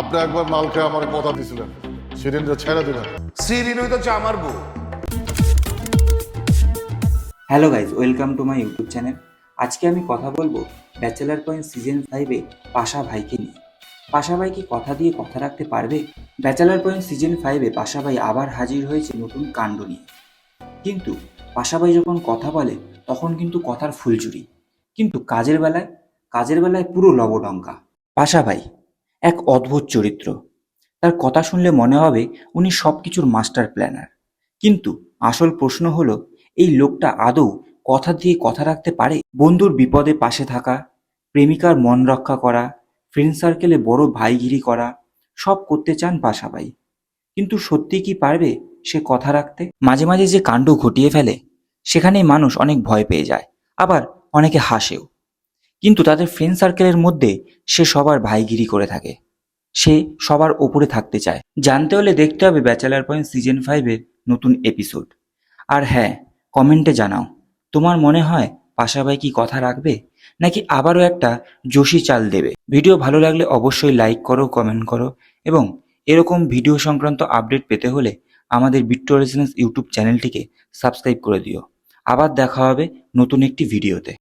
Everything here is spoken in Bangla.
আপনি একবার মালকে আমার কথা দিছিলেন। সেদিনটা ছেড়ে দিলেন। শ্রীরিনই তো আমার বউ। Hello guys welcome to my YouTube channel আজকে আমি কথা বলব ব্যাচেলার পয়েন্ট সিজন ফাইভে পাশা ভাইকে নিয়ে। পাশা ভাই কি কথা দিয়ে কথা রাখতে পারবে? ব্যাচেলার পয়েন্ট সিজন ফাইভে পাশা ভাই আবার হাজির হয়েছে নতুন কাণ্ড নিয়ে। কিন্তু পাশা ভাই যখন কথা বলে তখন কিন্তু কথার ফুলচুরি কিন্তু কাজের বেলায় কাজের বেলায় পুরো লবডঙ্কা। পাশা ভাই এক অদ্ভুত চরিত্র। তার কথা শুনলে মনে হবে উনি সব কিছুর মাস্টার প্ল্যানার। কিন্তু আসল প্রশ্ন হলো, এই লোকটা আদৌ কথা দিয়ে কথা রাখতে পারে? বন্ধুর বিপদে পাশে থাকা, প্রেমিকার মন রক্ষা করা ফ্রেন্ড সার্কেলে বড় ভাইগিরি করা, সব করতে চান পাশাবাই কিন্তু সত্যি কি পারবে সে কথা রাখতে? মাঝে মাঝে যে কাণ্ড ঘটিয়ে ফেলে, সেখানেই মানুষ অনেক ভয় পেয়ে যায়, আবার অনেকে হাসেও। কিন্তু তাদের ফ্রেন্ড সার্কেলের মধ্যে সে সবার ভাইগিরি করে থাকে। সে সবার ওপরে থাকতে চায়। জানতে হলে দেখতে হবে ব্যাচেলার পয়েন্ট সিজন ফাইভের নতুন এপিসোড আর হ্যাঁ কমেন্টে জানাও, তোমার মনে হয় পাশাবাই কি কথা রাখবে? নাকি আবারও একটা জোশি চাল দেবে? ভিডিও ভালো লাগলে অবশ্যই লাইক করো কমেন্ট করো এবং এরকম ভিডিও সংক্রান্ত আপডেট পেতে হলে আমাদের বিট্টু অরিজিনালস ইউটিউব চ্যানেলটিকে সাবস্ক্রাইব করে দিও। আবার দেখা হবে নতুন একটি ভিডিওতে